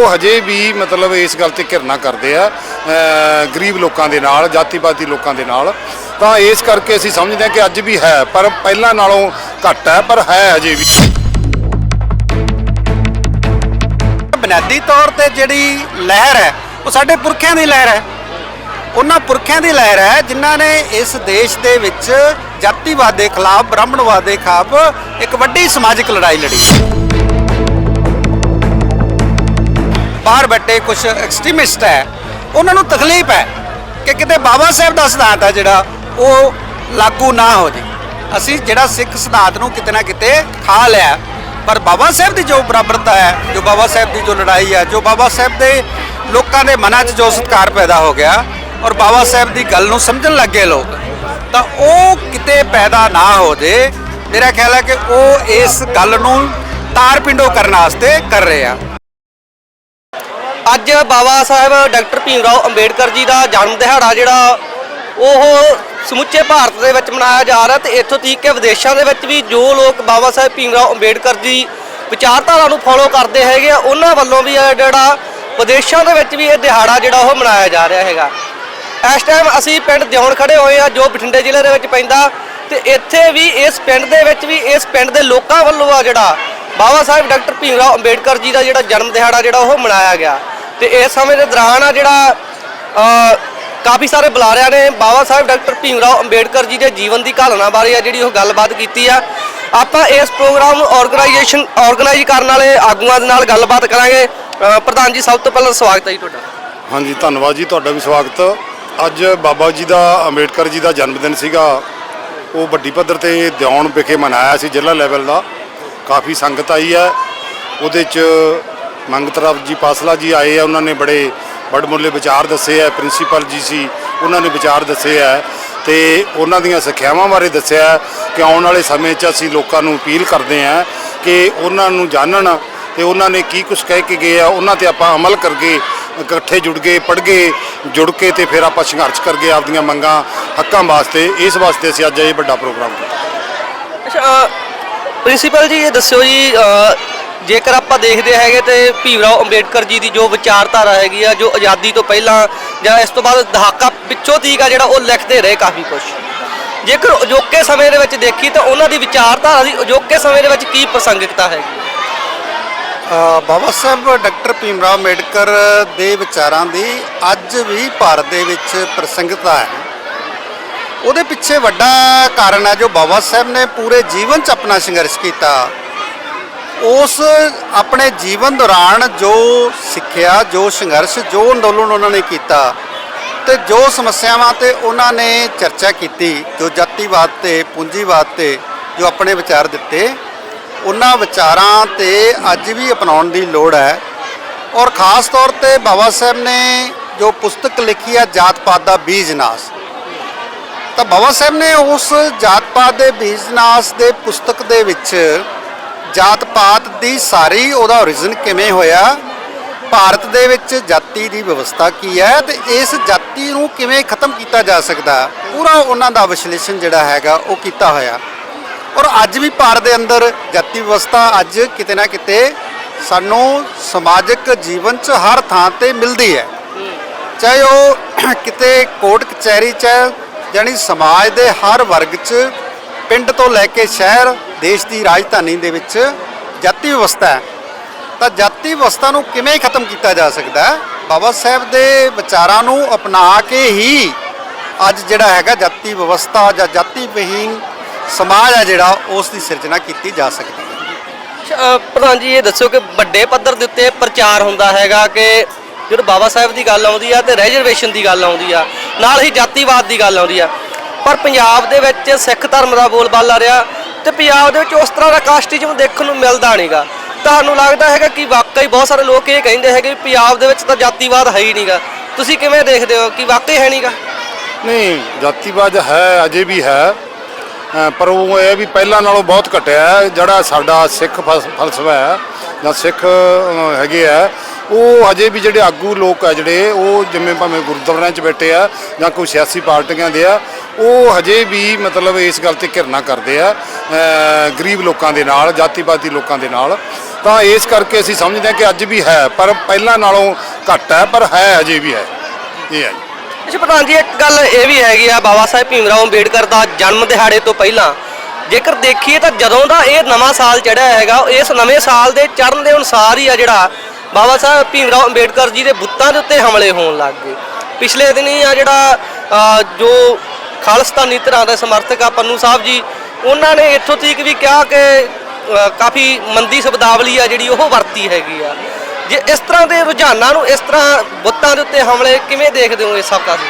ਉਹ ਹਜੇ ਵੀ ਮਤਲਬ ਇਸ ਗੱਲ ਤੇ ਘਿਰਨਾ ਕਰਦੇ ਆ ਗਰੀਬ ਲੋਕਾਂ ਦੇ ਨਾਲ ਜਾਤੀਵਾਦੀ ਲੋਕਾਂ ਦੇ ਨਾਲ। ਤਾਂ ਇਸ ਕਰਕੇ ਅਸੀਂ ਸਮਝਦੇ ਹਾਂ ਕਿ ਅੱਜ ਵੀ ਹੈ, ਪਰ ਪਹਿਲਾਂ ਨਾਲੋਂ ਘੱਟ ਹੈ, ਪਰ ਹੈ ਹਜੇ ਵੀ। ਬੁਨਿਆਦੀ ਤੌਰ ਤੇ ਜਿਹੜੀ ਲਹਿਰ ਹੈ, ਉਹ ਸਾਡੇ ਪੁਰਖਿਆਂ ਦੀ ਲਹਿਰ ਹੈ। ਉਹਨਾਂ ਪੁਰਖਿਆਂ ਦੀ ਲਹਿਰ ਹੈ, ਜਿਨ੍ਹਾਂ ਨੇ ਇਸ ਦੇਸ਼ ਦੇ ਵਿੱਚ ਜਾਤੀਵਾਦ ਦੇ ਖਿਲਾਫ, ਬ੍ਰਾਹਮਣਵਾਦ ਦੇ ਖਿਲਾਫ ਇੱਕ ਵੱਡੀ ਸਮਾਜਿਕ ਲੜਾਈ ਲੜੀ। ਬਾਹਰ ਬੈਠੇ ਕੁਝ ਐਕਸਟ੍ਰੀਮਿਸਟ ਹੈ, ਉਹਨਾਂ ਨੂੰ ਤਕਲੀਫ ਹੈ ਕਿ ਕਿਤੇ ਬਾਬਾ ਸਾਹਿਬ ਦਾ ਸਿਧਾਂਤ ਹੈ ਜਿਹੜਾ, ਉਹ ਲਾਗੂ ਨਾ ਹੋ ਜੇ ਅਸੀਂ ਜਿਹੜਾ ਸਿੱਖ ਸਿਧਾਂਤ ਨੂੰ ਕਿਤੇ ਨਾ ਕਿਤੇ ਖਾ ਲਿਆ, ਪਰ ਬਾਬਾ ਸਾਹਿਬ ਦੀ ਜੋ ਬਰਾਬਰਤਾ ਹੈ, ਜੋ ਬਾਬਾ ਸਾਹਿਬ ਦੀ ਜੋ ਲੜਾਈ ਹੈ ਜੋ ਬਾਬਾ ਸਾਹਿਬ ਦੇ ਲੋਕਾਂ ਦੇ ਮਨਾਂ 'ਚ ਜੋ ਸਤਿਕਾਰ ਪੈਦਾ ਹੋ ਗਿਆ ਔਰ ਬਾਬਾ ਸਾਹਿਬ ਦੀ ਗੱਲ ਨੂੰ ਸਮਝਣ ਲੱਗੇ ਲੋਕ, ਤਾਂ ਉਹ ਕਿਤੇ ਪੈਦਾ ਨਾ ਹੋ ਜੇ। ਮੇਰਾ ਖਿਆਲ ਹੈ ਕਿ ਉਹ ਇਸ ਗੱਲ ਨੂੰ ਤਾਰ ਪਿੰਡੋ ਕਰਨ ਵਾਸਤੇ ਕਰ ਰਹੇ ਆ। ਅੱਜ ਬਾਬਾ ਸਾਹਿਬ ਡਾਕਟਰ ਭੀਮ ਰਾਓ ਅੰਬੇਡਕਰ ਜੀ ਦਾ ਜਨਮ ਦਿਹਾੜਾ ਜਿਹੜਾ ਉਹ ਸਮੁੱਚੇ ਭਾਰਤ ਦੇ ਵਿੱਚ ਮਨਾਇਆ ਜਾ ਰਿਹਾ ਤੇ ਇੱਥੋਂ ਤੀਕ ਕਿ ਵਿਦੇਸ਼ਾਂ ਦੇ ਵਿੱਚ ਵੀ ਜੋ ਲੋਕ ਬਾਬਾ ਸਾਹਿਬ ਭੀਮ ਰਾਓ ਅੰਬੇਡਕਰ ਜੀ ਵਿਚਾਰਧਾਰਾ ਨੂੰ ਫੋਲੋ ਕਰਦੇ ਹੈਗੇ ਆ, ਉਹਨਾਂ ਵੱਲੋਂ ਵੀ ਜਿਹੜਾ ਵਿਦੇਸ਼ਾਂ ਦੇ ਵਿੱਚ ਵੀ ਇਹ ਦਿਹਾੜਾ ਜਿਹੜਾ ਉਹ ਮਨਾਇਆ ਜਾ ਰਿਹਾ ਹੈਗਾ। ਇਸ ਟਾਈਮ ਅਸੀਂ ਪਿੰਡ ਦਿਉਣ ਖੜੇ ਹੋਏ ਆ, ਜੋ ਬਠਿੰਡੇ ਜ਼ਿਲ੍ਹੇ ਦੇ ਵਿੱਚ ਪੈਂਦਾ ਤੇ ਇੱਥੇ ਵੀ ਇਸ ਪਿੰਡ ਦੇ ਵਿੱਚ ਵੀ ਇਸ ਪਿੰਡ ਦੇ ਲੋਕਾਂ ਵੱਲੋਂ ਆ ਜਿਹੜਾ ਬਾਬਾ ਸਾਹਿਬ ਡਾਕਟਰ ਭੀਮ ਰਾਓ ਅੰਬੇਡਕਰ ਜੀ ਦਾ ਜਿਹੜਾ ਜਨਮ ਦਿਹਾੜਾ ਜਿਹੜਾ ਉਹ ਮਨਾਇਆ ਗਿਆ। ਤੇ ਇਸ ਸਮੇਂ ਦੇ ਦੌਰਾਨ ਆ ਜਿਹੜਾ ਕਾਫੀ ਸਾਰੇ ਬੁਲਾਰਿਆਂ ਨੇ ਬਾਬਾ ਸਾਹਿਬ ਡਾਕਟਰ ਭੀਮ ਰਾਓ ਅੰਬੇਡਕਰ ਜੀ ਦੇ ਜੀਵਨ ਦੀ ਘਾਲਣਾ ਬਾਰੇ ਆ ਜਿਹੜੀ ਉਹ ਗੱਲਬਾਤ ਕੀਤੀ ਆ। ਆਪਾਂ ਇਸ ਪ੍ਰੋਗਰਾਮ ਨੂੰ ਆਰਗੇਨਾਈਜੇਸ਼ਨ, ਆਰਗੇਨਾਈਜ਼ ਕਰਨ ਵਾਲੇ ਆਗੂਆਂ ਦੇ ਨਾਲ ਗੱਲਬਾਤ ਕਰਾਂਗੇ। ਪ੍ਰਧਾਨ ਜੀ, ਸਭ ਤੋਂ ਪਹਿਲਾਂ ਸਵਾਗਤ ਹੈ ਜੀ ਤੁਹਾਡਾ। ਹਾਂਜੀ, ਧੰਨਵਾਦ ਜੀ, ਤੁਹਾਡਾ ਵੀ ਸਵਾਗਤ। ਅੱਜ ਬਾਬਾ ਜੀ ਦਾ, ਅੰਬੇਡਕਰ ਜੀ ਦਾ ਜਨਮ ਦਿਨ ਸੀਗਾ। ਉਹ ਵੱਡੀ ਪੱਧਰ ਤੇ ਦਿਉਣ ਵਿਖੇ ਮਨਾਇਆ ਸੀ, ਜ਼ਿਲ੍ਹਾ ਲੈਵਲ ਦਾ। ਕਾਫੀ ਸੰਗਤ ਆਈ ਹੈ। ਉਹਦੇ ਚ ਮੰਗਤਰਾਵ ਜੀ ਪਾਸਲਾ ਜੀ ਆਏ ਆ, ਉਹਨਾਂ ਨੇ ਬੜੇ ਬੜਮੁੱਲੇ ਵਿਚਾਰ ਦੱਸੇ ਆ, ਪ੍ਰਿੰਸੀਪਲ ਜੀ ਸੀ, ਉਹਨਾਂ ਨੇ ਵਿਚਾਰ ਦੱਸੇ ਆ ਤੇ ਉਹਨਾਂ ਦੀਆਂ ਸਿੱਖਿਆਵਾਂ ਬਾਰੇ ਦੱਸਿਆ ਕਿ ਆਉਣ ਵਾਲੇ ਸਮੇਂ 'ਚ ਅਸੀਂ ਲੋਕਾਂ ਨੂੰ ਅਪੀਲ ਕਰਦੇ ਆ ਕਿ ਉਹਨਾਂ ਨੂੰ ਜਾਣਨ ਤੇ ਉਹਨਾਂ ਨੇ ਕੀ ਕੁਝ ਕਹਿ ਕੇ ਗਏ ਆ, ਉਹਨਾਂ ਤੇ ਆਪਾਂ ਅਮਲ ਕਰਕੇ ਇਕੱਠੇ ਜੁੜ ਗਏ ਪੜ ਗਏ ਜੁੜ ਕੇ ਤੇ ਫਿਰ ਆਪਾਂ ਸੰਘਰਸ਼ ਕਰਗੇ ਆਪਦੀਆਂ ਮੰਗਾਂ, ਹੱਕਾਂ ਵਾਸਤੇ, ਇਸ ਵਾਸਤੇ ਅਸੀਂ ਅੱਜ ਇਹ ਵੱਡਾ ਪ੍ਰੋਗਰਾਮ ਕੀਤਾ। ਅੱਛਾ ਪ੍ਰਿੰਸੀਪਲ ਜੀ, ਇਹ ਦੱਸਿਓ ਜੀ ਜੇਕਰ ਆਪਾਂ ਦੇਖਦੇ ਹੈਗੇ ਤੇ ਭੀਮ ਰਾਓ ਅੰਬੇਡਕਰ ਜੀ ਦੀ ਜੋ ਵਿਚਾਰਧਾਰਾ ਹੈਗੀ ਆ, ਜੋ ਆਜ਼ਾਦੀ ਤੋਂ ਪਹਿਲਾਂ ਜਾਂ ਇਸ ਤੋਂ ਬਾਅਦ ਦਹਾਕਾ ਪਿੱਛੋਂ ਤੀਕ ਆ ਜਿਹੜਾ ਉਹ ਲਿਖਦੇ ਰਹੇ ਕਾਫੀ ਕੁਝ ਜੇਕਰ ਅਜੋਕੇ ਸਮੇਂ ਦੇ ਵਿੱਚ ਦੇਖੀ ਤਾਂ ਉਹਨਾਂ ਦੀ ਵਿਚਾਰਧਾਰਾ ਦੀ ਅਜੋਕੇ ਸਮੇਂ ਦੇ ਵਿੱਚ ਕੀ ਪ੍ਰਸੰਗਿਕਤਾ ਹੈਗੀ? ਬਾਬਾ ਸਾਹਿਬ, ਡਾਕਟਰ ਭੀਮ ਰਾਓ ਅੰਬੇਡਕਰ ਦੇ ਵਿਚਾਰਾਂ ਦੀ ਅੱਜ ਵੀ ਭਾਰਤ ਦੇ ਵਿੱਚ ਪ੍ਰਸੰਗਤਾ ਹੈ। ਉਹਦੇ ਪਿੱਛੇ ਵੱਡਾ ਕਾਰਨ ਹੈ ਜੋ ਬਾਬਾ ਸਾਹਿਬ ਨੇ ਪੂਰੇ ਜੀਵਨ 'ਚ ਆਪਣਾ ਸੰਘਰਸ਼ ਕੀਤਾ। ਉਸ ਆਪਣੇ ਜੀਵਨ ਦੌਰਾਨ ਜੋ ਸਿੱਖਿਆ, ਜੋ ਸੰਘਰਸ਼, ਜੋ ਅੰਦੋਲਨ ਉਹਨਾਂ ਨੇ ਕੀਤਾ ਤੇ ਜੋ ਸਮੱਸਿਆਵਾਂ ਤੇ ਉਹਨਾਂ ਨੇ ਚਰਚਾ ਕੀਤੀ, ਜੋ ਜਾਤੀਵਾਦ ਤੇ, ਪੂੰਜੀਵਾਦ ਤੇ ਜੋ ਆਪਣੇ ਵਿਚਾਰ ਦਿੱਤੇ, ਉਹਨਾਂ ਵਿਚਾਰਾਂ ਤੇ ਅੱਜ ਵੀ ਅਪਣਾਉਣ ਦੀ ਲੋੜ ਹੈ। ਔਰ ਖਾਸ ਤੌਰ ਤੇ ਬਾਬਾ ਸਾਹਿਬ ਨੇ ਜੋ ਪੁਸਤਕ ਲਿਖੀ ਹੈ ਜਾਤ ਪਾਤ ਦਾ ਬੀਜ ਨਾਸ ਤਾਂ ਬਾਬਾ ਸਾਹਿਬ ਨੇ ਉਸ ਜਾਤ ਪਾਤ ਦੇ ਬੀਜ ਨਾਸ ਦੇ ਪੁਸਤਕ ਦੇ ਵਿੱਚ ਜਾਤ ਪਾਤ ਦੀ ਸਾਰੀ ਉਹਦਾ origin ਕਿਵੇਂ ਹੋਇਆ? ਭਾਰਤ ਦੇ ਵਿੱਚ ਜਾਤੀ ਦੀ ਵਿਵਸਥਾ ਕੀ ਹੈ ਤੇ ਇਸ ਜਾਤੀ ਨੂੰ ਕਿਵੇਂ ਖਤਮ ਕੀਤਾ ਜਾ ਸਕਦਾ? ਪੂਰਾ ਉਹਨਾਂ ਦਾ ਵਿਸ਼ਲੇਸ਼ਣ ਜਿਹੜਾ ਹੈਗਾ ਉਹ ਕੀਤਾ ਹੋਇਆ। ਔਰ ਅੱਜ ਵੀ ਭਾਰਤ ਦੇ ਅੰਦਰ ਜਾਤੀ ਵਿਵਸਥਾ ਅੱਜ ਕਿਤੇ ਨਾ ਕਿਤੇ ਸਾਨੂੰ ਸਮਾਜਿਕ ਜੀਵਨ 'ਚ ਹਰ ਥਾਂ ਤੇ ਮਿਲਦੀ ਹੈ। ਚਾਹੇ ਉਹ ਕਿਤੇ ਕੋਰਟ ਕਚਹਿਰੀ 'ਚ ਹੈ, ਜਾਣੀ ਸਮਾਜ ਦੇ ਹਰ ਵਰਗ 'ਚ ਪਿੰਡ ਤੋਂ ਲੈ ਕੇ ਸ਼ਹਿਰ, ਦੇਸ਼ ਦੀ ਰਾਜਧਾਨੀ ਦੇ ਵਿੱਚ ਜਾਤੀ ਵਿਵਸਥਾ ਹੈ। ਤਾਂ ਜਾਤੀ ਵਿਵਸਥਾ ਨੂੰ ਕਿਵੇਂ ਖਤਮ ਕੀਤਾ ਜਾ ਸਕਦਾ ਹੈ? ਬਾਬਾ ਸਾਹਿਬ ਦੇ ਵਿਚਾਰਾਂ ਨੂੰ ਅਪਣਾ ਕੇ ਹੀ ਅੱਜ ਜਿਹੜਾ ਹੈਗਾ ਜਾਤੀ ਵਿਵਸਥਾ ਜਾਂ ਜਾਤੀ ਵਿਹੀਨ ਸਮਾਜ ਹੈ ਜਿਹੜਾ, ਉਸ ਦੀ ਸਿਰਜਣਾ ਕੀਤੀ ਜਾ ਸਕਦੀ ਹੈ। ਪ੍ਰਧਾਨ ਜੀ, ਇਹ ਦੱਸੋ ਕਿ ਵੱਡੇ ਪੱਧਰ ਦੇ ਉੱਤੇ ਪ੍ਰਚਾਰ ਹੁੰਦਾ ਹੈਗਾ ਕਿ ਜਦੋਂ ਬਾਬਾ ਸਾਹਿਬ ਦੀ ਗੱਲ ਆਉਂਦੀ ਆ ਤੇ ਰਿਜ਼ਰਵੇਸ਼ਨ ਦੀ ਗੱਲ ਆਉਂਦੀ ਆ, ਨਾਲ ਹੀ ਜਾਤੀਵਾਦ ਦੀ ਗੱਲ ਆਉਂਦੀ ਆ ਪਰ ਪੰਜਾਬ ਦੇ ਵਿੱਚ ਸਿੱਖ ਧਰਮ ਦਾ ਬੋਲਬਾਲਾ ਰਿਹਾ ਤੇ ਪੰਜਾਬ ਦੇ ਵਿੱਚ ਉਸ ਤਰ੍ਹਾਂ ਦਾ ਕਾਸਟਿਜ਼ਮ ਦੇਖਣ ਨੂੰ ਮਿਲਦਾ ਨਹੀਂਗਾ। ਤੁਹਾਨੂੰ ਲੱਗਦਾ ਹੈਗਾ ਕਿ ਵਾਕਈ ਬਹੁਤ ਸਾਰੇ ਲੋਕ ਇਹ ਕਹਿੰਦੇ ਹੈਗੇ ਵੀ ਪੰਜਾਬ ਦੇ ਵਿੱਚ ਤਾਂ ਜਾਤੀਵਾਦ ਹੈ ਹੀ ਨਹੀਂਗਾ। ਤੁਸੀਂ ਕਿਵੇਂ ਦੇਖਦੇ ਹੋ ਕਿ ਵਾਕਈ ਹੈ ਨਹੀਂਗਾ? ਨਹੀਂ, ਜਾਤੀਵਾਦ ਹੈ, ਅਜੇ ਵੀ ਹੈ ਪਰ ਉਹ ਇਹ ਵੀ ਪਹਿਲਾਂ ਨਾਲੋਂ ਬਹੁਤ ਘਟਿਆ ਹੈ। ਜਿਹੜਾ ਸਾਡਾ ਸਿੱਖ ਫਲਸ- ਫਲਸਫਾ ਹੈ ਜਾਂ ਸਿੱਖ ਹੈਗੇ ਆ ਉਹ ਅਜੇ ਵੀ ਜਿਹੜੇ ਆਗੂ ਲੋਕ ਆ ਜਿਹੜੇ, ਉਹ ਜਿਵੇਂ ਭਾਵੇਂ ਗੁਰਦੁਆਰਿਆਂ 'ਚ ਬੈਠੇ ਆ ਜਾਂ ਕੋਈ ਸਿਆਸੀ ਪਾਰਟੀਆਂ ਦੇ ਆ, ਉਹ ਹਜੇ ਵੀ ਮਤਲਬ ਇਸ ਗੱਲ ਤੇ ਘਿਰਨਾ ਕਰਦੇ ਆ ਗਰੀਬ ਲੋਕਾਂ ਦੇ ਨਾਲ, ਜਾਤੀ-ਪਾਤੀ ਲੋਕਾਂ ਦੇ ਨਾਲ। ਤਾਂ ਇਸ ਕਰਕੇ ਅਸੀਂ ਸਮਝਦੇ ਹਾਂ ਕਿ ਅੱਜ ਵੀ ਹੈ, ਪਰ ਪਹਿਲਾਂ ਨਾਲੋਂ ਘੱਟ ਹੈ, ਪਰ ਹੈ ਹਜੇ ਵੀ ਹੈ। ਇਹ ਹੈ। ਅੱਛਾ ਪ੍ਰਧਾਨ ਜੀ, ਇੱਕ ਗੱਲ ਇਹ ਵੀ ਹੈਗੀ ਆ, ਬਾਬਾ ਸਾਹਿਬ ਭੀਮਰਾਓ ਅੰਬੇਡਕਰ ਦਾ ਜਨਮ ਦਿਹਾੜੇ ਤੋਂ ਪਹਿਲਾਂ। ਜੇਕਰ ਦੇਖੀਏ ਤਾਂ ਜਦੋਂ ਦਾ ਇਹ ਨਵਾਂ ਸਾਲ ਚੜਿਆ ਹੈਗਾ, ਇਸ ਨਵੇਂ ਸਾਲ ਦੇ ਚੜ੍ਹਨ ਦੇ ਅਨੁਸਾਰ ਹੀ ਆ ਜਿਹੜਾ ਬਾਬਾ ਸਾਹਿਬ ਭੀਮਰਾਓ ਅੰਬੇਡਕਰ ਜੀ ਦੇ ਬੁੱਤਾਂ ਦੇ ਉੱਤੇ ਹਮਲੇ ਹੋਣ ਲੱਗ ਗਏ। ਪਿਛਲੇ ਦਿਨੀ ਆ ਜਿਹੜਾ ਜੋ ਖਾਲਿਸਤਾਨੀ ਧਿਰਾਂ ਦੇ ਸਮਰਥਕ ਆ ਪੰਨੂ ਸਾਹਿਬ ਜੀ, ਉਹਨਾਂ ਨੇ ਇੱਥੋਂ ਤੀਕ ਵੀ ਕਿਹਾ ਕਿ ਕਾਫੀ ਮੰਦੀ ਸ਼ਬਦਾਵਲੀ ਆ ਜਿਹੜੀ ਉਹ ਵਰਤੀ ਹੈਗੀ ਆ। ਜੇ ਇਸ ਤਰ੍ਹਾਂ ਦੇ ਰੁਝਾਨਾਂ ਨੂੰ ਇਸ ਤਰ੍ਹਾਂ ਬੁੱਤਾਂ ਦੇ ਉੱਤੇ ਹਮਲੇ ਕਿਵੇਂ ਦੇਖਦੇ ਹੋ ਇਸ ਸਭ ਕਾਰਨ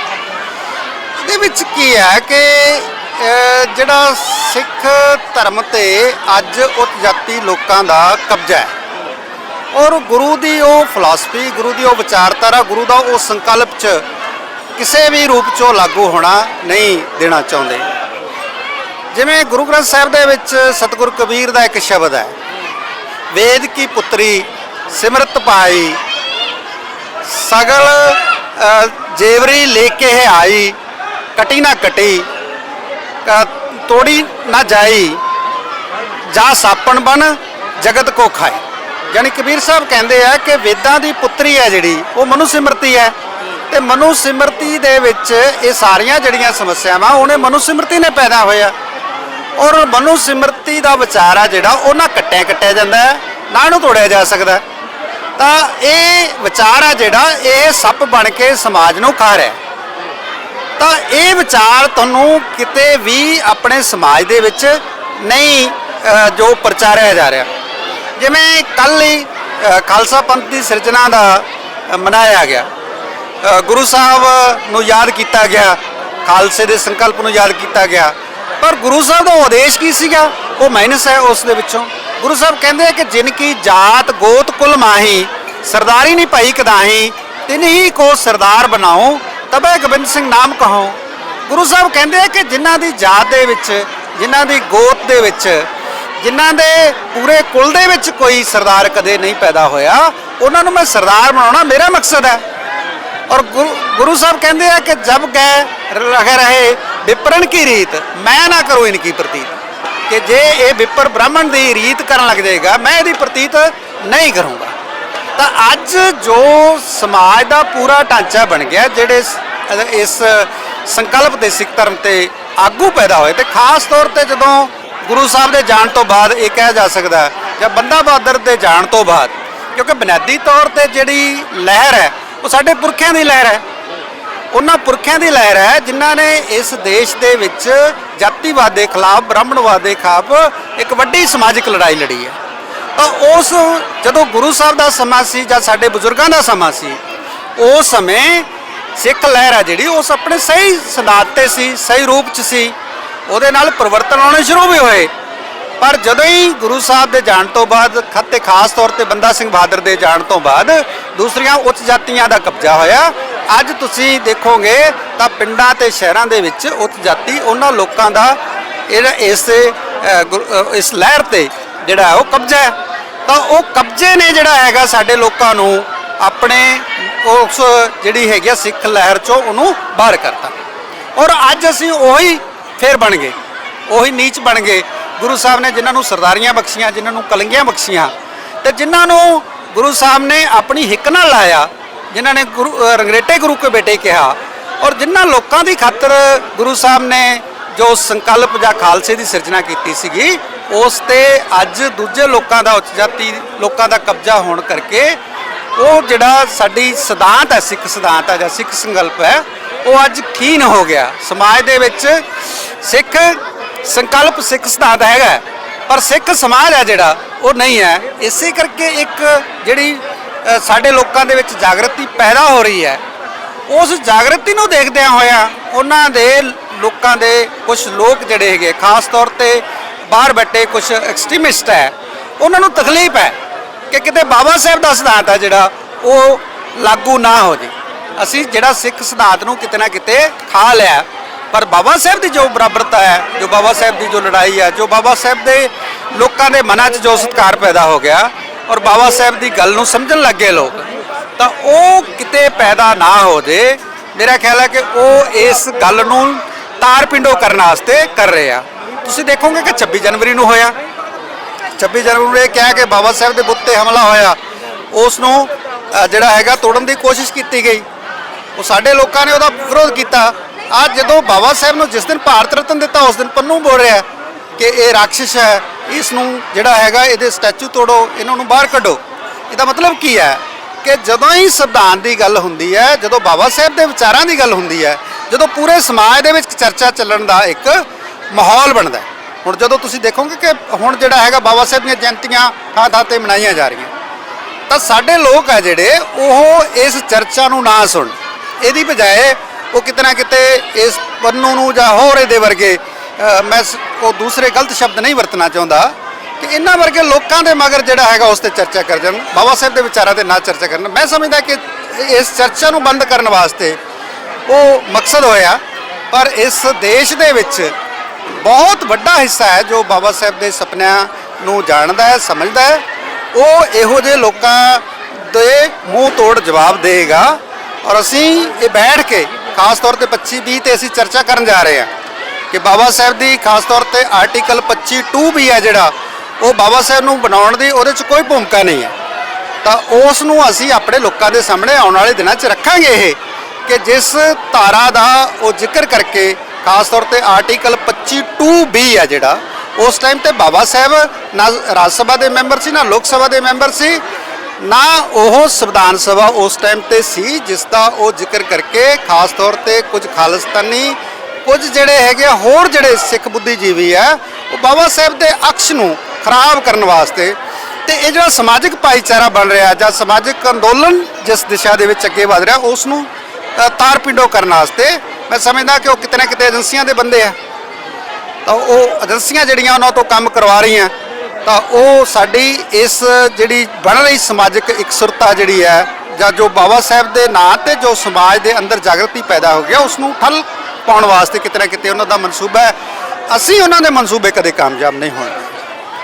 ਇਹਦੇ ਵਿੱਚ ਕੀ ਹੈ ਕਿ ਜਿਹੜਾ ਸਿੱਖ ਧਰਮ ਤੇ ਅੱਜ ਉੱਚ ਜਾਤੀ ਲੋਕਾਂ ਦਾ ਕਬਜ਼ਾ ਹੈ। ਔਰ ਗੁਰੂ ਦੀ ਉਹ ਫਿਲਾਸਫੀ ਗੁਰੂ ਦੀ ਉਹ ਵਿਚਾਰਧਾਰਾ, ਗੁਰੂ ਦਾ ਉਹ ਸੰਕਲਪ ਚ ਕਿਸੇ ਵੀ ਰੂਪ ਚੋਂ ਲਾਗੂ ਹੋਣਾ ਨਹੀਂ ਦੇਣਾ ਚਾਹੁੰਦੇ। ਜਿਵੇਂ ਗੁਰੂ ਗ੍ਰੰਥ ਸਾਹਿਬ ਦੇ ਵਿੱਚ ਸਤਿਗੁਰ ਕਬੀਰ ਦਾ ਇੱਕ ਸ਼ਬਦ ਹੈ, ਵੇਦ ਕੀ ਪੁੱਤਰੀ, ਸਿਮਰਤ ਪਾਈ, ਸਗਲ ਜੇਵਰੀ ਲੈ ਕੇ ਹੈ ਆਈ, ਕਟੀ ਨਾ ਕਟੀ ਤੋੜੀ ਨਾ ਜਾਈ, ਜਾ ਸਾਪਣ ਬਣ, ਜਗਤ ਕੋ ਖਾਏ। ਯਾਨੀ ਕਬੀਰ ਸਾਹਿਬ ਕਹਿੰਦੇ ਆ ਕਿ ਵੇਦਾਂ ਦੀ ਪੁੱਤਰੀ ਹੈ ਜਿਹੜੀ, ਉਹ ਮਨੁ ਸਿਮਰਤੀ ਹੈ। ਤੇ ਮਨੁ ਸਿਮਰਤੀ ਦੇ ਵਿੱਚ ਇਹ ਸਾਰੀਆਂ ਜਿਹੜੀਆਂ ਸਮੱਸਿਆਵਾਂ, ਉਹਨੇ ਮਨੁ ਸਿਮਰਤੀ ਨੇ ਪੈਦਾ ਹੋਇਆ। ਔਰ ਮਨੁ ਸਿਮਰਤੀ ਦਾ ਵਿਚਾਰ ਆ ਜਿਹੜਾ, ਉਹ ਨਾ ਕੱਟਿਆ ਕੱਟਿਆ ਜਾਂਦਾ ਹੈ, ਨਾ ਇਹਨੂੰ ਤੋੜਿਆ ਜਾ ਸਕਦਾ। ਤਾਂ ਇਹ ਵਿਚਾਰ ਆ ਜਿਹੜਾ, ਇਹ ਸੱਪ ਬਣ ਕੇ ਸਮਾਜ ਨੂੰ ਖਾ ਰਿਹਾ। ਤਾਂ ਇਹ ਵਿਚਾਰ ਤੁਹਾਨੂੰ ਕਿਤੇ ਵੀ ਆਪਣੇ ਸਮਾਜ ਦੇ ਵਿੱਚ ਨਹੀਂ ਜੋ ਪ੍ਰਚਾਰਿਆ ਜਾ ਰਿਹਾ। ਜਿਵੇਂ ਕੱਲ ਹੀ ਖਾਲਸਾ ਪੰਥ ਦੀ ਸਿਰਜਣਾ ਦਾ ਮਨਾਇਆ ਗਿਆ। ਗੁਰੂ ਸਾਹਿਬ ਨੂੰ ਯਾਦ ਕੀਤਾ ਗਿਆ, ਖਾਲਸੇ ਦੇ ਸੰਕਲਪ ਨੂੰ ਯਾਦ ਕੀਤਾ ਗਿਆ। ਪਰ ਗੁਰੂ ਸਾਹਿਬ ਦਾ ਉਦੇਸ਼ ਕੀ ਸੀਗਾ? ਉਹ ਮਾਈਨਸ ਹੈ ਉਸ ਦੇ ਵਿੱਚੋਂ। ਗੁਰੂ ਸਾਹਿਬ ਕਹਿੰਦੇ ਆ ਕਿ ਜਿਨ ਕੀ ਜਾਤ ਗੋਤ ਕੁਲ ਮਾਹੀ, ਸਰਦਾਰੀ ਨਹੀਂ ਭਾਈ ਕਦਾਹੀ, ਤਿਨ ਹੀ ਕੋ ਸਰਦਾਰ ਬਣਾਓ ਤਬੇ ਗੋਬਿੰਦ ਸਿੰਘ ਨਾਮ ਕਹੋ ਗੁਰੂ ਸਾਹਿਬ ਕਹਿੰਦੇ ਆ ਕਿ ਜਿਨ੍ਹਾਂ ਦੀ ਜਾਤ ਦੇ ਵਿੱਚ, ਜਿਨ੍ਹਾਂ ਦੀ ਗੋਤ ਦੇ ਵਿੱਚ ਜਿਨ੍ਹਾਂ ਦੇ ਪੂਰੇ ਕੁਲ ਦੇ ਵਿੱਚ ਕੋਈ ਸਰਦਾਰ ਕਦੇ ਨਹੀਂ ਪੈਦਾ ਹੋਇਆ, ਉਹਨਾਂ ਨੂੰ ਮੈਂ ਸਰਦਾਰ ਬਣਾਉਣਾ ਮੇਰਾ ਮਕਸਦ ਹੈ। ਔਰ ਗੁਰੂ ਗੁਰੂ ਸਾਹਿਬ ਕਹਿੰਦੇ ਆ ਕਿ ਜਬ ਗਏ ਰਹਿ ਰਹੇ ਵਿਪਰਨ ਕੀ ਰੀਤ, ਮੈਂ ਨਾ ਕਰੂੰ ਇਨਕੀ ਪ੍ਰਤੀਤ। ਕਿ ਜੇ ਇਹ ਵਿਪਰ ਬ੍ਰਾਹਮਣ ਦੀ ਰੀਤ ਕਰਨ ਲੱਗ ਜਾਏਗਾ, ਮੈਂ ਇਹਦੀ ਪ੍ਰਤੀਤ ਨਹੀਂ ਕਰੂੰਗਾ। ਤਾਂ ਅੱਜ ਜੋ ਸਮਾਜ ਦਾ ਪੂਰਾ ਢਾਂਚਾ ਬਣ ਗਿਆ, ਜਿਹੜੇ ਇਸ ਸੰਕਲਪ ਦੇ ਸਿੱਖ ਧਰਮ ਤੇ ਆਗੂ ਪੈਦਾ ਹੋਏ, ਤੇ ਖਾਸ ਤੌਰ ਤੇ ਜਦੋਂ ਗੁਰੂ ਸਾਹਿਬ ਦੇ ਜਾਣ ਤੋਂ ਬਾਅਦ ਇਹ ਕਿਹਾ ਜਾ ਸਕਦਾ ਜਾਂ ਬੰਦਾ ਬਹਾਦਰ ਦੇ ਜਾਣ ਤੋਂ ਬਾਅਦ, ਕਿਉਂਕਿ ਬੁਨਿਆਦੀ ਤੌਰ ਤੇ ਜਿਹੜੀ ਲਹਿਰ ਹੈ, ਉਹ ਸਾਡੇ ਪੁਰਖਿਆਂ ਦੀ ਲਹਿਰ ਹੈ। ਉਹਨਾਂ ਪੁਰਖਿਆਂ ਦੀ ਲਹਿਰ ਹੈ ਜਿਨ੍ਹਾਂ ਨੇ ਇਸ ਦੇਸ਼ ਦੇ ਵਿੱਚ ਜਾਤੀਵਾਦ ਦੇ ਖਿਲਾਫ, ਬ੍ਰਾਹਮਣਵਾਦ ਦੇ ਖਿਲਾਫ ਇੱਕ ਵੱਡੀ ਸਮਾਜਿਕ ਲੜਾਈ ਲੜੀ ਹੈ। ਤਾਂ ਉਸ ਜਦੋਂ ਗੁਰੂ ਸਾਹਿਬ ਦਾ ਸਮਾਂ ਸੀ ਜਾਂ ਸਾਡੇ ਬਜ਼ੁਰਗਾਂ ਦਾ ਸਮਾਂ ਸੀ, ਉਸ ਸਮੇਂ ਸਿੱਖ ਲਹਿਰ ਹੈ ਜਿਹੜੀ, ਉਸ ਆਪਣੇ ਸਹੀ ਸਿਧਾਂਤ ਤੇ ਸੀ, ਸਹੀ ਰੂਪ 'ਚ ਸੀ। ਉਹਦੇ ਨਾਲ ਪਰਿਵਰਤਨ ਆਉਣੇ ਸ਼ੁਰੂ ਵੀ ਹੋਏ। ਪਰ ਜਦੋਂ ਹੀ ਗੁਰੂ ਸਾਹਿਬ ਦੇ ਜਾਣ ਤੋਂ ਬਾਅਦ, ਖੱਤੇ ਖਾਸ ਤੌਰ ਤੇ ਬੰਦਾ ਸਿੰਘ ਬਹਾਦਰ ਦੇ ਜਾਣ ਤੋਂ ਬਾਅਦ ਦੂਸਰੀਆਂ ਉੱਚ ਜਾਤੀਆਂ ਦਾ ਕਬਜ਼ਾ ਹੋਇਆ, ਅੱਜ ਤੁਸੀਂ ਦੇਖੋਗੇ ਤਾਂ ਪਿੰਡਾਂ ਤੇ ਸ਼ਹਿਰਾਂ ਦੇ ਵਿੱਚ ਉੱਚ ਜਾਤੀ ਉਹਨਾਂ ਲੋਕਾਂ ਦਾ ਇਹਦਾ ਇਸ ਗੁਰ- ਇਸ ਲਹਿਰ ਤੇ ਜਿਹੜਾ ਉਹ ਕਬਜ਼ਾ ਹੈ। ਤਾਂ ਉਹ ਕਬਜ਼ੇ ਨੇ ਜਿਹੜਾ ਹੈਗਾ ਸਾਡੇ ਲੋਕਾਂ ਨੂੰ ਆਪਣੇ ਉਸ ਜਿਹੜੀ ਹੈਗੀ ਆ ਸਿੱਖ ਲਹਿਰ ਚੋਂ ਉਹਨੂੰ ਬਾਹਰ ਕਰਤਾ। ਔਰ ਅੱਜ ਅਸੀਂ ਉਹੀ ਫੇਰ ਬਣ ਗਏ। ਉਹੀ ਨੀਚ ਬਣ ਗਏ। ਗੁਰੂ ਸਾਹਿਬ ਨੇ ਜਿਨ੍ਹਾਂ ਨੂੰ ਸਰਦਾਰੀਆਂ ਬਖਸ਼ੀਆਂ, ਜਿਨ੍ਹਾਂ ਨੂੰ ਕਲੰਗੀਆਂ ਬਖਸ਼ੀਆਂ ਤੇ ਜਿਨ੍ਹਾਂ ਨੂੰ ਗੁਰੂ ਸਾਹਿਬ ਨੇ ਆਪਣੀ ਹਿੱਕ ਨਾਲ ਲਾਇਆ, ਜਿਨ੍ਹਾਂ ਨੇ ਗੁਰੂ ਰੰਗਰੇਟੇ ਗੁਰੂ ਕੇ ਬੇਟੇ ਕਿਹਾ ਔਰ ਜਿਨ੍ਹਾਂ ਲੋਕਾਂ ਦੀ ਖਾਤਰ ਗੁਰੂ ਸਾਹਿਬ ਨੇ ਜੋ ਸੰਕਲਪ ਜਾਂ ਖਾਲਸੇ ਦੀ ਸਿਰਜਣਾ ਕੀਤੀ ਸੀਗੀ, ਉਸ ਤੇ ਅੱਜ ਦੂਜੇ ਲੋਕਾਂ ਦਾ ਉੱਚ ਜਾਤੀ, ਲੋਕਾਂ ਦਾ ਕਬਜ਼ਾ ਹੋਣ ਕਰਕੇ ਉਹ ਜਿਹੜਾ ਸਾਡੀ ਸਿਧਾਂਤ ਹੈ, ਸਿੱਖ ਸਿਧਾਂਤ ਹੈ ਜਾਂ ਸਿੱਖ ਸੰਕਲਪ ਹੈ ਉਹ ਅੱਜ ਖੀਨ ਹੋ ਗਿਆ। ਸਮਾਜ ਦੇ ਵਿੱਚ ਸਿੱਖ ਸੰਕਲਪ ਸਿੱਖ ਸਿਧਾਂਤ ਹੈਗਾ ਪਰ ਸਿੱਖ ਸਮਾਜ ਹੈ ਜਿਹੜਾ, ਉਹ ਨਹੀਂ ਹੈ। ਇਸੇ ਕਰਕੇ ਇੱਕ ਜਿਹੜੀ ਸਾਡੇ ਲੋਕਾਂ ਦੇ ਵਿੱਚ ਜਾਗਰਤੀ ਪੈਦਾ ਹੋ ਰਹੀ ਹੈ। ਉਸ ਜਾਗਰਤੀ ਨੂੰ ਦੇਖਦਿਆਂ ਹੋਇਆ ਉਹਨਾਂ ਦੇ ਲੋਕਾਂ ਦੇ ਕੁਝ ਲੋਕ ਜਿਹੜੇ ਹੈਗੇ, ਖਾਸ ਤੌਰ ਤੇ ਬਾਹਰ ਬੈਠੇ ਕੁਝ ਐਕਸਟ੍ਰੀਮਿਸਟ ਹੈ, ਉਹਨਾਂ ਨੂੰ ਤਕਲੀਫ ਹੈ ਕਿ ਕਿਤੇ ਬਾਬਾ ਸਾਹਿਬ ਦਾ ਸਿਧਾਂਤ ਹੈ ਜਿਹੜਾ, ਉਹ ਲਾਗੂ ਨਾ ਹੋ ਜੇ ਅਸੀਂ ਜਿਹੜਾ ਸਿੱਖ ਸਿਧਾਂਤ ਨੂੰ ਕਿਤੇ ਨਾ ਕਿਤੇ ਖਾ ਲਿਆ। ਪਰ ਬਾਬਾ ਸਾਹਿਬ ਦੀ ਜੋ ਬਰਾਬਰਤਾ ਹੈ, ਜੋ ਬਾਬਾ ਸਾਹਿਬ ਦੀ ਜੋ ਲੜਾਈ ਹੈ, ਜੋ ਬਾਬਾ ਸਾਹਿਬ ਦੇ ਲੋਕਾਂ ਦੇ ਮਨਾਂ 'ਚ ਜੋ ਸਤਿਕਾਰ ਪੈਦਾ ਹੋ ਗਿਆ ਔਰ ਬਾਬਾ ਸਾਹਿਬ ਦੀ ਗੱਲ ਨੂੰ ਸਮਝਣ ਲੱਗੇ ਲੋਕ, ਤਾਂ ਉਹ ਕਿਤੇ ਪੈਦਾ ਨਾ ਹੋ ਜੇ। ਮੇਰਾ ਖਿਆਲ ਹੈ ਕਿ ਉਹ ਇਸ ਗੱਲ ਨੂੰ ਤਾਰ ਪਿੰਡੋ ਕਰਨ ਵਾਸਤੇ ਕਰ ਰਹੇ ਆ। ਤੁਸੀਂ ਦੇਖੋਗੇ ਕਿ 26 ਜਨਵਰੀ ਨੂੰ ਹੋਇਆ। 26 ਜਨਵਰੀ ਨੂੰ ਇਹ ਕਿਹਾ ਕਿ ਬਾਬਾ ਸਾਹਿਬ ਦੇ ਬੁੱਤ ਤੇ ਹਮਲਾ ਹੋਇਆ। ਉਸ ਨੂੰ ਜਿਹੜਾ ਹੈਗਾ ਤੋੜਨ ਦੀ ਕੋਸ਼ਿਸ਼ ਕੀਤੀ ਗਈ। ਉਹ ਸਾਡੇ ਲੋਕਾਂ ਨੇ ਉਹਦਾ ਵਿਰੋਧ ਕੀਤਾ। ਅੱਜ ਜਦੋਂ ਬਾਬਾ ਸਾਹਿਬ ਨੂੰ ਜਿਸ ਦਿਨ ਭਾਰਤ ਰਤਨ ਦਿੱਤਾ, ਉਸ ਦਿਨ ਪੰਨੂ ਬੋਲ ਰਿਹਾ ਕਿ ਇਹ ਰਾਖਸ਼ ਹੈ, ਇਸ ਨੂੰ ਜਿਹੜਾ ਹੈਗਾ ਇਹਦੇ ਸਟੈਚੂ ਤੋੜੋ, ਇਹਨਾਂ ਨੂੰ ਬਾਹਰ ਕੱਢੋ। ਇਹਦਾ ਮਤਲਬ ਕੀ ਹੈ ਕਿ ਜਦੋਂ ਹੀ ਸੰਵਿਧਾਨ ਦੀ ਗੱਲ ਹੁੰਦੀ ਹੈ, ਜਦੋਂ ਬਾਬਾ ਸਾਹਿਬ ਦੇ ਵਿਚਾਰਾਂ ਦੀ ਗੱਲ ਹੁੰਦੀ ਹੈ, ਜਦੋਂ ਪੂਰੇ ਸਮਾਜ ਦੇ ਵਿੱਚ ਚਰਚਾ ਚੱਲਣ ਦਾ ਇੱਕ ਮਾਹੌਲ ਬਣਦਾ ਹੈ। ਹੁਣ ਜਦੋਂ ਤੁਸੀਂ ਦੇਖੋਗੇ ਕਿ ਹੁਣ ਜਿਹੜਾ ਹੈਗਾ ਬਾਬਾ ਸਾਹਿਬ ਦੀਆਂ ਜਯੰਤੀਆਂ ਥਾਂ ਥਾਂ ਤੇ ਮਨਾਈਆਂ ਜਾ ਰਹੀਆਂ, ਤਾਂ ਸਾਡੇ ਲੋਕ ਆ ਜਿਹੜੇ ਉਹ ਇਸ ਚਰਚਾ ਨੂੰ ਨਾ ਸੁਣ। ਇਹਦੀ ਬਜਾਏ ਉਹ ਕਿਤੇ ਨਾ ਕਿਤੇ ਇਸ ਪੰਨੂ ਨੂੰ ਜਾਂ ਹੋਰ ਇਹਦੇ ਵਰਗੇ ਮੈਂ ਉਹ ਦੂਸਰੇ ਗਲਤ ਸ਼ਬਦ ਨਹੀਂ ਵਰਤਣਾ ਚਾਹੁੰਦਾ, ਕਿ ਇਹਨਾਂ ਵਰਗੇ ਲੋਕਾਂ ਦੇ ਮਗਰ ਜਿਹੜਾ ਹੈਗਾ ਉਸ ਤੇ ਚਰਚਾ ਕਰ ਜਾਣ। ਬਾਬਾ ਸਾਹਿਬ ਦੇ ਵਿਚਾਰਾਂ ਤੇ ਨਾ ਚਰਚਾ ਕਰਨ। ਮੈਂ ਸਮਝਦਾ ਕਿ ਇਸ ਚਰਚਾ ਨੂੰ ਬੰਦ ਕਰਨ ਵਾਸਤੇ ਉਹ ਮਕਸਦ ਹੋਇਆ, ਪਰ ਇਸ ਦੇਸ਼ ਦੇ ਵਿੱਚ ਬਹੁਤ ਵੱਡਾ ਹਿੱਸਾ ਹੈ ਜੋ ਬਾਬਾ ਸਾਹਿਬ ਦੇ ਸੁਪਨਿਆਂ ਨੂੰ ਜਾਣਦਾ ਹੈ, ਸਮਝਦਾ ਹੈ। ਉਹ ਇਹੋ ਜਿਹੇ ਲੋਕਾਂ ਦੇ ਮੂੰਹ ਤੋੜ ਜਵਾਬ ਦੇਗਾ। ਔਰ ਅਸੀਂ ਇਹ ਬੈਠ ਕੇ, ਖਾਸ ਤੌਰ ਤੇ 25 20 ਤੇ ਅਸੀਂ ਚਰਚਾ ਕਰਨ ਜਾ ਰਹੇ ਹਾਂ ਕਿ ਬਾਬਾ ਸਾਹਿਬ ਦੀ ਖਾਸ ਤੌਰ ਤੇ ਆਰਟੀਕਲ 25 2 ਵੀ ਹੈ ਜਿਹੜਾ, ਉਹ ਬਾਬਾ ਸਾਹਿਬ ਨੂੰ ਬਣਾਉਣ ਦੀ ਉਹਦੇ 'ਚ ਕੋਈ ਭੂਮਿਕਾ ਨਹੀਂ ਹੈ। ਤਾਂ ਉਸ ਨੂੰ ਅਸੀਂ ਆਪਣੇ ਲੋਕਾਂ ਦੇ ਸਾਹਮਣੇ ਆਉਣ ਵਾਲੇ ਦਿਨਾਂ 'ਚ ਰੱਖਾਂਗੇ ਇਹ ਕਿ ਜਿਸ ਧਾਰਾ ਦਾ ਉਹ ਜ਼ਿਕਰ ਕਰਕੇ ਖਾਸ ਤੌਰ ਤੇ ਆਰਟੀਕਲ 25 2 ਬੀ ਹੈ ਜਿਹੜਾ, ਉਸ ਟਾਈਮ ਤੇ ਬਾਬਾ ਸਾਹਿਬ ਨਾ ਰਾਜ ਸਭਾ ਦੇ ਮੈਂਬਰ ਸੀ, ਨਾ ਲੋਕ ਸਭਾ ਦੇ ਮੈਂਬਰ ਸੀ ਨਾ ਉਹ ਸੰਵਿਧਾਨ ਸਭਾ ਉਸ ਟਾਈਮ ਤੇ ਸੀ ਜਿਸ ਦਾ ਉਹ ਜ਼ਿਕਰ ਕਰਕੇ ਖਾਸ ਤੌਰ ਤੇ ਕੁਝ ਖਾਲਿਸਤਾਨੀ ਕੁਝ ਜਿਹੜੇ ਹੈਗੇ ਹੋਰ ਜਿਹੜੇ ਸਿੱਖ ਬੁੱਧੀਜੀਵੀ ਆ ਉਹ ਬਾਬਾ ਸਾਹਿਬ ਦੇ ਅਕਸ਼ ਨੂੰ ਖਰਾਬ ਕਰਨ ਵਾਸਤੇ ਤੇ ਇਹ ਜਿਹੜਾ ਸਮਾਜਿਕ ਭਾਈਚਾਰਾ ਬਣ ਰਿਹਾ ਜਾਂ ਸਮਾਜਿਕ ਅੰਦੋਲਨ ਜਿਸ ਦਿਸ਼ਾ ਦੇ ਵਿੱਚ ਅੱਗੇ ਵਧ ਰਿਹਾ ਉਸ ਨੂੰ ਅ, ਤਾਰ ਪਿੰਡੋ ਕਰਨ ਵਾਸਤੇ ਮੈਂ ਸਮਝਦਾ ਕਿ ਉਹ ਕਿਤੇ ਨਾ ਕਿਤੇ ਏਜੰਸੀਆਂ ਦੇ ਬੰਦੇ ਆ। ਤਾਂ ਉਹ ਏਜੰਸੀਆਂ ਜਿਹੜੀਆਂ ਉਹਨਾਂ ਤੋਂ ਕੰਮ ਕਰਵਾ ਰਹੀਆਂ ਤਾਂ ਉਹ ਸਾਡੀ ਇਸ ਜਿਹੜੀ ਬਣ ਰਹੀ ਸਮਾਜਿਕ ਇਕਸੁਰਤਾ ਜਿਹੜੀ ਹੈ, ਜਾਂ ਜੋ ਬਾਬਾ ਸਾਹਿਬ ਦੇ ਨਾਂ ਤੇ ਜੋ ਸਮਾਜ ਦੇ ਅੰਦਰ ਜਾਗਰਤੀ ਪੈਦਾ ਹੋ ਗਿਆ ਉਸ ਨੂੰ ਠੱਲ ਪਾਉਣ ਵਾਸਤੇ ਕਿਤੇ ਨਾ ਕਿਤੇ ਉਹਨਾਂ ਦਾ ਮਨਸੂਬਾ ਹੈ। ਅਸੀਂ ਉਹਨਾਂ ਦੇ ਮਨਸੂਬੇ ਕਦੇ ਕਾਮਯਾਬ ਨਹੀਂ ਹੋਣਗੇ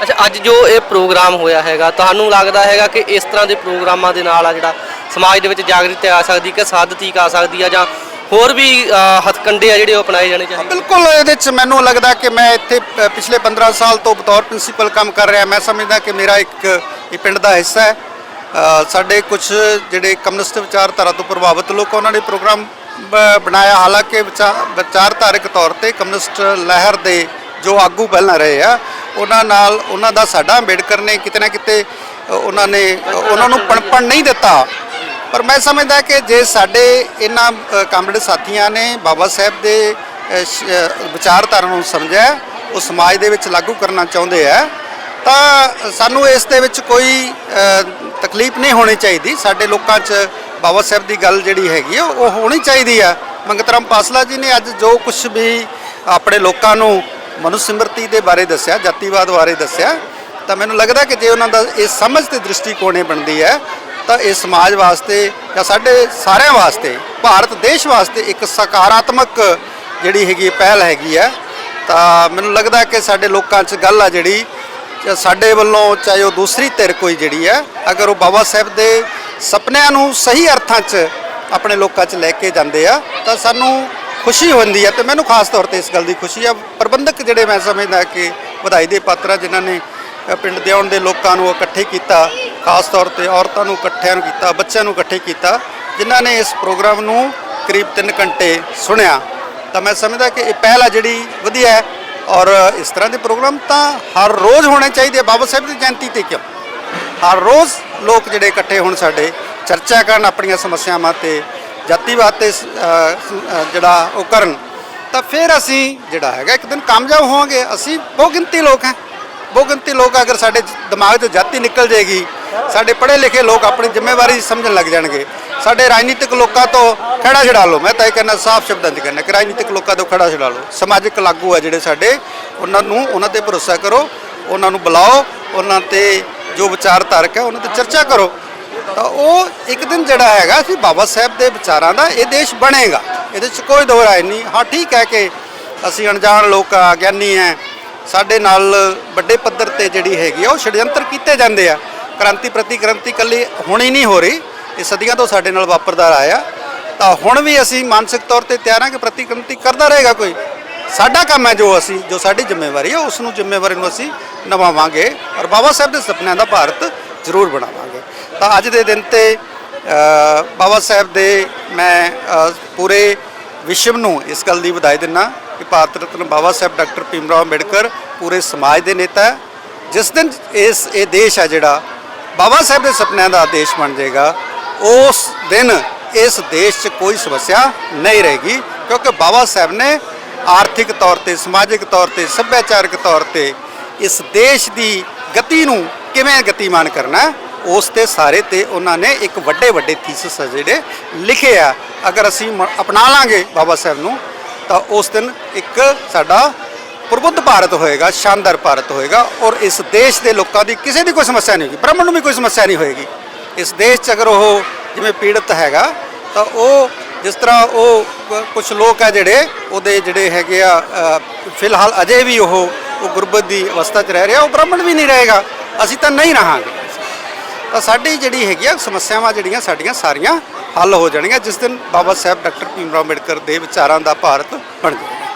ਅੱਛਾ, ਅੱਜ ਜੋ ਇਹ ਪ੍ਰੋਗਰਾਮ ਹੋਇਆ ਹੈਗਾ, ਤੁਹਾਨੂੰ ਲੱਗਦਾ ਹੈਗਾ ਕਿ ਇਸ ਤਰ੍ਹਾਂ ਦੇ ਪ੍ਰੋਗਰਾਮਾਂ ਦੇ ਨਾਲ ਆ ਜਿਹੜਾ ਸਮਾਜ ਦੇ ਵਿੱਚ ਜਾਗਰਤੀ ਆ ਸਕਦੀ ਕਿ ਸਾਦਤੀ ਆ ਸਕਦੀ ਆ ਜਾਂ ਹੋਰ ਵੀ ਅ, ਹੱਥਕੰਡੇ ਆ ਜਿਹੜੇ ਉਹ ਅਪਣਾਏ ਜਾਣੇ ਚਾਹੀਦੇ? ਬਿਲਕੁਲ ਇਹਦੇ ਚ ਮੈਨੂੰ ਲੱਗਦਾ ਕਿ ਮੈਂ ਇੱਥੇ ਪ- ਪਿਛਲੇ 15 ਸਾਲ ਤੋਂ ਬਤੌਰ ਪ੍ਰਿੰਸੀਪਲ ਕੰਮ ਕਰ ਰਿਹਾ। ਮੈਂ ਸਮਝਦਾ ਕਿ ਮੇਰਾ ਇੱਕ ਇਹ ਪਿੰਡ ਦਾ ਹਿੱਸਾ ਹੈ। ਅ, ਸਾਡੇ ਕੁਝ ਜਿਹੜੇ ਕਮਿਊਨਿਸਟ ਵਿਚਾਰਧਾਰਾ ਤੋਂ ਪ੍ਰਭਾਵਿਤ ਲੋਕ ਉਹਨਾਂ ਨੇ ਪ੍ਰੋਗਰਾਮ ਬ- ਬਣਾਇਆ। ਹਾਲਾਂਕਿ ਵਿਚਾ- ਵਿਚਾਰਧਾਰਕ ਤੌਰ ਤੇ ਕਮਿਊਨਿਸਟ ਲਹਿਰ ਦੇ ਜੋ ਆਗੂ ਪਹਿਲਾਂ ਰਹੇ ਆ ਉਹਨਾਂ ਨਾਲ ਉਹਨਾਂ ਦਾ ਸਾਡਾ ਅੰਬੇਡਕਰ ਨੇ ਕਿਤੇ ਨਾ ਕਿਤੇ ਅ, ਉਹਨਾਂ ਨੇ ਉਹਨਾਂ ਨੂੰ ਪਣਪਣ ਨਹੀਂ ਦਿੱਤਾ। ਪਰ ਮੈਂ ਸਮਝਦਾ ਕਿ ਜੇ ਸਾਡੇ ਇਹਨਾਂ ਕਾਮਰੇਡ ਸਾਥੀਆਂ ਨੇ ਬਾਬਾ ਸਾਹਿਬ ਦੇ ਵਿਚਾਰਧਾਰਾ ਨੂੰ ਸਮਝਿਆ, ਉਹ ਸਮਾਜ ਦੇ ਵਿੱਚ ਲਾਗੂ ਕਰਨਾ ਚਾਹੁੰਦੇ ਆ, ਤਾਂ ਸਾਨੂੰ ਇਸ ਦੇ ਵਿੱਚ ਕੋਈ ਤਕਲੀਫ ਨਹੀਂ ਹੋਣੀ ਚਾਹੀਦੀ। ਸਾਡੇ ਲੋਕਾਂ 'ਚ ਬਾਬਾ ਸਾਹਿਬ ਦੀ ਗੱਲ ਜਿਹੜੀ ਹੈਗੀ ਆ, ਉਹ ਹੋਣੀ ਚਾਹੀਦੀ ਆ। ਮੰਗਤ ਰਾਮ ਪਾਸਲਾ ਜੀ ਨੇ ਅੱਜ ਜੋ ਕੁਝ ਵੀ ਆਪਣੇ ਲੋਕਾਂ ਨੂੰ ਮਨੁਸਿਮਰਤੀ ਦੇ ਬਾਰੇ ਦੱਸਿਆ, ਜਾਤੀਵਾਦ ਬਾਰੇ ਦੱਸਿਆ, ਤਾਂ ਮੈਨੂੰ ਲੱਗਦਾ ਕਿ ਜੇ ਉਹਨਾਂ ਦਾ ਇਹ ਸਮਝ ਤੇ ਦ੍ਰਿਸ਼ਟੀਕੋਣੇ ਬਣਦੀ ਹੈ ਤਾਂ ਇਹ ਸਮਾਜ ਵਾਸਤੇ ਜਾਂ ਸਾਡੇ ਸਾਰਿਆਂ ਵਾਸਤੇ, ਭਾਰਤ ਦੇਸ਼ ਵਾਸਤੇ ਇੱਕ ਸਕਾਰਾਤਮਕ ਜਿਹੜੀ ਹੈਗੀ ਪਹਿਲ ਹੈਗੀ ਹੈ। ਤਾਂ ਮੈਨੂੰ ਲੱਗਦਾ ਕਿ ਸਾਡੇ ਲੋਕਾਂ 'ਚ ਗੱਲ ਆ ਜਿਹੜੀ ਸਾਡੇ ਵੱਲੋਂ ਚਾਹੇ ਉਹ ਦੂਸਰੀ ਧਿਰ ਕੋਈ ਜਿਹੜੀ ਹੈ, ਅਗਰ ਉਹ ਬਾਬਾ ਸਾਹਿਬ ਦੇ ਸੁਪਨਿਆਂ ਨੂੰ ਸਹੀ ਅਰਥਾਂ 'ਚ ਆਪਣੇ ਲੋਕਾਂ 'ਚ ਲੈ ਕੇ ਜਾਂਦੇ ਆ, ਤਾਂ ਸਾਨੂੰ ਖੁਸ਼ੀ ਹੁੰਦੀ ਹੈ ਤੇ ਮੈਨੂੰ ਖਾਸ ਤੌਰ ਤੇ ਇਸ ਗੱਲ ਦੀ ਖੁਸ਼ੀ ਆ। ਪ੍ਰਬੰਧਕ ਜਿਹੜੇ ਮੈਂ ਸਮਝਦਾ ਕਿ ਵਧਾਈ ਦੇ ਪਾਤਰ ਆ, ਜਿਨ੍ਹਾਂ ਨੇ ਪਿੰਡ ਦੇ ਆਉਣ ਦੇ ਲੋਕਾਂ ਨੂੰ ਇਕੱਠੇ ਕੀਤਾ, ਖਾਸ ਤੌਰ ਤੇ ਔਰਤਾਂ ਨੂੰ ਇਕੱਠਿਆਂ ਨੂੰ ਕੀਤਾ, ਬੱਚਿਆਂ ਨੂੰ ਇਕੱਠੇ ਕੀਤਾ, ਜਿਨ੍ਹਾਂ ਨੇ ਇਸ ਪ੍ਰੋਗਰਾਮ ਨੂੰ ਕਰੀਬ 3 ਘੰਟੇ ਸੁਣਿਆ। ਤਾਂ ਮੈਂ ਸਮਝਦਾ ਕਿ ਇਹ ਪਹਿਲ ਆ ਜਿਹੜੀ ਵਧੀਆ ਹੈ ਔਰ ਇਸ ਤਰ੍ਹਾਂ ਦੇ ਪ੍ਰੋਗਰਾਮ ਤਾਂ ਹਰ ਰੋਜ਼ ਹੋਣੇ ਚਾਹੀਦੇ ਬਾਬਾ ਸਾਹਿਬ ਦੀ ਜਯੰਤੀ ਤੇ ਕਿਉਂ? ਹਰ ਰੋਜ਼ ਲੋਕ ਜਿਹੜੇ ਇਕੱਠੇ ਹੋਣ ਸਾਡੇ, ਚਰਚਾ ਕਰਨ ਆਪਣੀਆਂ ਸਮੱਸਿਆਵਾਂ ਤੇ ਜਾਤੀਵਾਦ ਤੇ ਜਿਹੜਾ ਉਹ ਕਰਨ। ਤਾਂ ਫਿਰ ਅਸੀਂ, ਜਿਹੜਾ ਹੈਗਾ ਇੱਕ ਦਿਨ ਕਾਮਯਾਬ ਹੋਵਾਂਗੇ। ਅਸੀਂ ਬਹੁ ਗਿਣਤੀ ਲੋਕ ਹਾਂ। ਬਹੁ ਗਿਣਤੀ ਲੋਕ ਅਗਰ ਸਾਡੇ ਦਿਮਾਗ 'ਚੋਂ ਜਾਤੀ ਨਿਕਲ ਜਾਏਗੀ, ਸਾਡੇ ਪੜ੍ਹੇ ਲਿਖੇ ਲੋਕ ਆਪਣੀ ਜ਼ਿੰਮੇਵਾਰੀ ਸਮਝਣ ਲੱਗ ਜਾਣਗੇ। ਸਾਡੇ ਰਾਜਨੀਤਿਕ ਲੋਕਾਂ ਤੋਂ ਖੜਾ ਛਡਾ ਲਓ। ਮੈਂ ਤਾਂ ਇਹ ਕਹਿੰਦਾ ਸਾਫ਼ ਸ਼ਬਦਾਂ 'ਚ ਕਹਿੰਦਾ ਕਿ ਰਾਜਨੀਤਿਕ ਲੋਕਾਂ ਤੋਂ ਖੜਾ ਛਡਾ ਲਓ। ਸਮਾਜਿਕ ਲਾਗੂ ਆ ਜਿਹੜੇ ਸਾਡੇ, ਉਹਨਾਂ ਨੂੰ ਉਹਨਾਂ ਤੇ ਭਰੋਸਾ ਕਰੋ, ਉਹਨਾਂ ਨੂੰ ਬੁਲਾਓ, ਉਹਨਾਂ ਤੇ ਜੋ ਵਿਚਾਰਧਾਰਕ ਹੈ ਉਹਨਾਂ ਤੇ ਚਰਚਾ ਕਰੋ। ਤਾਂ ਉਹ ਇੱਕ ਦਿਨ ਜਿਹੜਾ ਹੈਗਾ, ਅਸੀਂ ਬਾਬਾ ਸਾਹਿਬ ਦੇ ਵਿਚਾਰਾਂ ਦਾ ਇਹ ਦੇਸ਼ ਬਣੇਗਾ। ਇਹਦੇ 'ਚ ਕੋਈ ਦੋ ਰਾਏ ਨਹੀਂ। ਹਾਂ, ਠੀਕ ਹੈ ਕਿ ਅਸੀਂ ਅਣਜਾਣ ਲੋਕ ਆ, ਗਿਆਨੀ ਹੈ। ਸਾਡੇ ਨਾਲ ਵੱਡੇ ਪੱਧਰ ਤੇ ਜਿਹੜੀ ਹੈਗੀ ਆ, ਉਹ ਛੜਯੰਤਰ ਕੀਤੇ ਜਾਂਦੇ ਆ। ਕ੍ਰਾਂਤੀ ਪ੍ਰਤੀ ਕ੍ਰਾਂਤੀ ਕੱਲੀ ਹੁਣੀ ਨਹੀਂ ਹੋ ਰਹੀ, ਇਹ ਸਦੀਆਂ ਤੋਂ ਸਾਡੇ ਨਾਲ ਵਾਪਰਦਾ ਆਇਆ। ਤਾਂ ਹੁਣ ਵੀ ਅਸੀਂ ਮਾਨਸਿਕ ਤੌਰ ਤੇ ਤਿਆਰ ਹਾਂ ਕਿ ਪ੍ਰਤੀਕ੍ਰਿਤੀ ਕਰਦਾ ਰਹੇਗਾ ਕੋਈ। ਸਾਡਾ ਕੰਮ ਹੈ ਜੋ ਅਸੀਂ, ਜੋ ਸਾਡੀ ਜ਼ਿੰਮੇਵਾਰੀ ਹੈ ਉਸ ਨੂੰ ਜ਼ਿੰਮੇਵਾਰੀ ਨੂੰ ਅਸੀਂ ਨਿਭਾਵਾਂਗੇ ਔਰ ਬਾਬਾ ਸਾਹਿਬ ਦੇ ਸੁਪਨਿਆਂ ਦਾ ਭਾਰਤ ਜ਼ਰੂਰ ਬਣਾਵਾਂਗੇ। ਤਾਂ ਅੱਜ ਦੇ ਦਿਨ ਤੇ ਬਾਬਾ ਸਾਹਿਬ ਦੇ ਮੈਂ ਪੂਰੇ ਵਿਸ਼ਵ ਨੂੰ ਇਸ ਗੱਲ ਦੀ ਵਧਾਈ ਦਿੰਦਾ ਕਿ ਭਾਰਤ ਰਤਨ ਬਾਬਾ ਸਾਹਿਬ ਡਾਕਟਰ ਭੀਮ ਰਾਓ ਅੰਬੇਡਕਰ ਪੂਰੇ ਸਮਾਜ ਦੇ ਨੇਤਾ ਹੈ। ਜਿਸ ਦਿਨ ਇਸ, ਇਹ ਦੇਸ਼ ਹੈ ਜਿਹੜਾ ਬਾਬਾ ਸਾਹਿਬ ਦੇ ਸੁਪਨਿਆਂ ਦਾ ਦੇਸ਼ ਬਣ ਜਾਏਗਾ, ਉਸ ਦਿਨ ਇਸ ਦੇਸ਼ 'ਚ ਕੋਈ ਸਮੱਸਿਆ ਨਹੀਂ ਰਹੇਗੀ, ਕਿਉਂਕਿ ਬਾਬਾ ਸਾਹਿਬ ਨੇ ਆਰਥਿਕ ਤੌਰ ਤੇ, ਸਮਾਜਿਕ ਤੌਰ ਤੇ, ਸੱਭਿਆਚਾਰਕ ਤੌਰ ਤੇ ਇਸ ਦੇਸ਼ ਦੀ ਗਤੀ ਨੂੰ ਕਿਵੇਂ ਗਤੀਮਾਨ ਕਰਨਾ ਉਸ ਤੇ ਸਾਰੇ ਤੇ ਉਹਨਾਂ ਨੇ ਇੱਕ ਵੱਡੇ ਵੱਡੇ ਥੀਸਿਸ ਆ ਜਿਹੜੇ ਲਿਖੇ ਆ। ਅਗਰ ਅਸੀਂ ਅਪਣਾ ਲਾਂਗੇ ਬਾਬਾ ਸਾਹਿਬ ਨੂੰ, ਤਾਂ ਉਸ ਦਿਨ ਇੱਕ ਸਾਡਾ ਪ੍ਰਬੁੱਧ ਭਾਰਤ ਹੋਏਗਾ, ਸ਼ਾਨਦਾਰ ਭਾਰਤ ਹੋਏਗਾ ਔਰ ਇਸ ਦੇਸ਼ ਦੇ ਲੋਕਾਂ ਦੀ ਕਿਸੇ ਦੀ ਕੋਈ ਸਮੱਸਿਆ ਨਹੀਂ ਹੋਏਗੀ, ਬ੍ਰਾਹਮਣ ਨੂੰ ਵੀ ਕੋਈ ਸਮੱਸਿਆ ਨਹੀਂ ਹੋਏਗੀ। ਇਸ ਦੇਸ਼ 'ਚ ਅਗਰ ਉਹ ਜਿਵੇਂ ਪੀੜਤ ਹੈਗਾ, ਤਾਂ ਉਹ ਜਿਸ ਤਰ੍ਹਾਂ ਉਹ ਕੁਝ ਲੋਕ ਆ ਜਿਹੜੇ, ਉਹਦੇ ਜਿਹੜੇ ਹੈਗੇ ਆ ਫਿਲਹਾਲ ਅਜੇ ਵੀ ਉਹ ਉਹ ਗੁਰਬਤ ਦੀ ਅਵਸਥਾ 'ਚ ਰਹਿ ਰਿਹਾ, ਉਹ ਬ੍ਰਾਹਮਣ ਵੀ ਨਹੀਂ ਰਹੇਗਾ। ਅਸੀਂ ਤਾਂ ਨਹੀਂ ਰਹਾਂਗੇ। ਤਾਂ ਸਾਡੀ ਜਿਹੜੀ ਹੈਗੀ ਆ ਸਮੱਸਿਆਵਾਂ ਜਿਹੜੀਆਂ ਸਾਡੀਆਂ ਸਾਰੀਆਂ ਹੱਲ ਹੋ ਜਾਣਗੀਆਂ, ਜਿਸ ਦਿਨ ਬਾਬਾ ਸਾਹਿਬ ਡਾਕਟਰ ਭੀਮ ਰਾਓ ਅੰਬੇਡਕਰ ਦੇ ਵਿਚਾਰਾਂ ਦਾ ਭਾਰਤ ਬਣ ਜਾਏਗਾ